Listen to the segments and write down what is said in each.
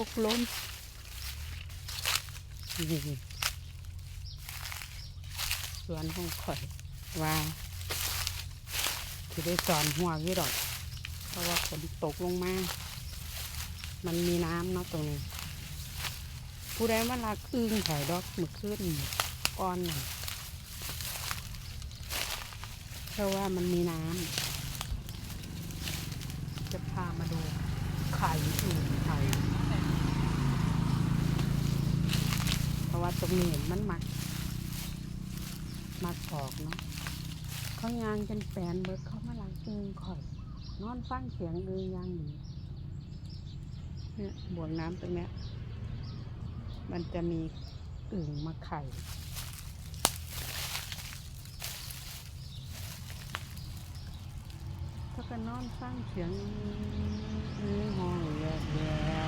ตกลมสวนของข่อยว่าที่ได้สอนหัววิดอก เพราะว่าฝนตกลงมา มันมีน้ำเนาะตรงนี้ ผู้ใดมาลักอึ้งข่อยดอกมือขึ้นก้อนน่ะเพราะว่ามันมีน้ำจะพามาดูไข่อื่นไข่ เพราะว่าตรงนี้มันมัก มักออกเนาะเขายางจนแปนเบิดเขามาลังอึงข่อย นอนฟังเสียงเอึงยางหนีเนี่ยบ่วงน้ำตรงเนี้ย มันจะมีอึ่งมาไข่ถ้าก็นอนฟังเสียงอื้อห้องแยกแย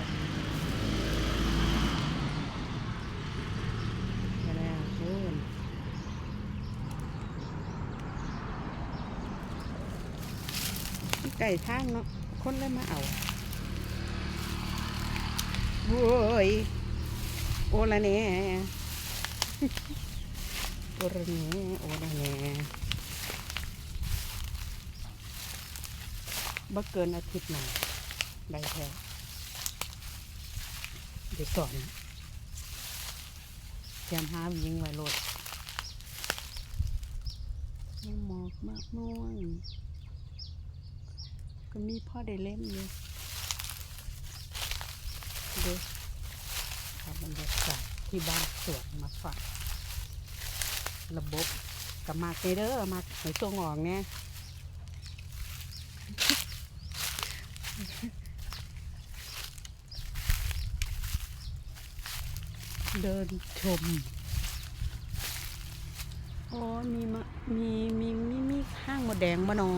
กอะไรอะเพื่อน ไก่ทางเนาะคนเลยมาเอาโว้ยโอละเน่โอละเน่โอละเน่บ่เกินอาทิตย์หนึ่งใบแท้เดี๋ยวสอนเตรียมหาวิงไว้โลดยังหมอกมากม่วง ก็มีพ่อได้เล่นอยู่เด้อเอาบรรยากาศที่บ้านสวนมาฝากระบบกับมากเด้อมากในช่วงออกเนี่ยเดินชม โอ้ยมีมะมีมีมีมีข้างหมดแดงมะนอ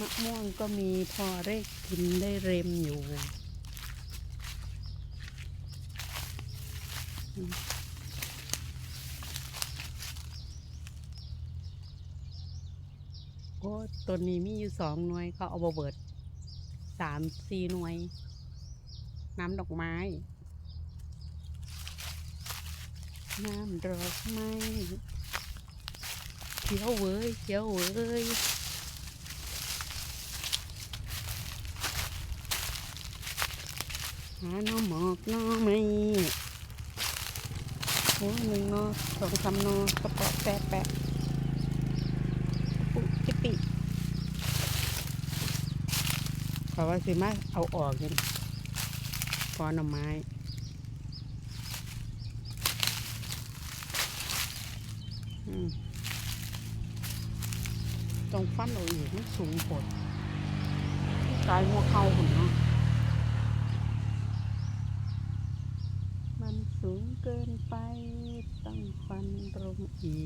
มะม่วงก็มีพอได้กินได้เร็มอยู่โอ้ต้นนี้มีอยู่สองหน่วยเขาเอาบเบิดสามสี่หน่วย น้ำดอกไม้ น้ำดอกไม้เขียวเว้ยเขียวเว้ย หาน้อหมอกน้อไม่โอ้หนึ่งนอสองสามนอกระเปาะแปะแปะปุ๊จิปิขอว่าสิมาเอาออกยังพอหน่อไม้ต้องฟันเอาอีกมันสูงปดกายหัวเข่าหุ่นเนาะ มัน สูงเกินไปต้องฟันลงอี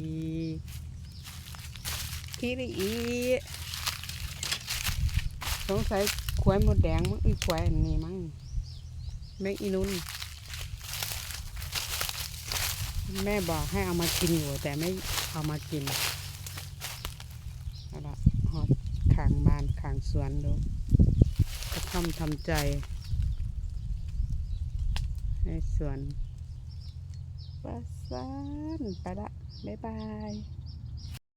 กทีละอีกสงสัยขวายหมดแดงมั้งอีขวายอันนี้มั้งแม่อีนุ่นแม่บอกให้เอามากินอยู่ แต่ไม่เอามากินเอาละหอบขางบานขางสวนดูก็ทำทำใจ ให้สวน ประสานไปละบ๊ายบาย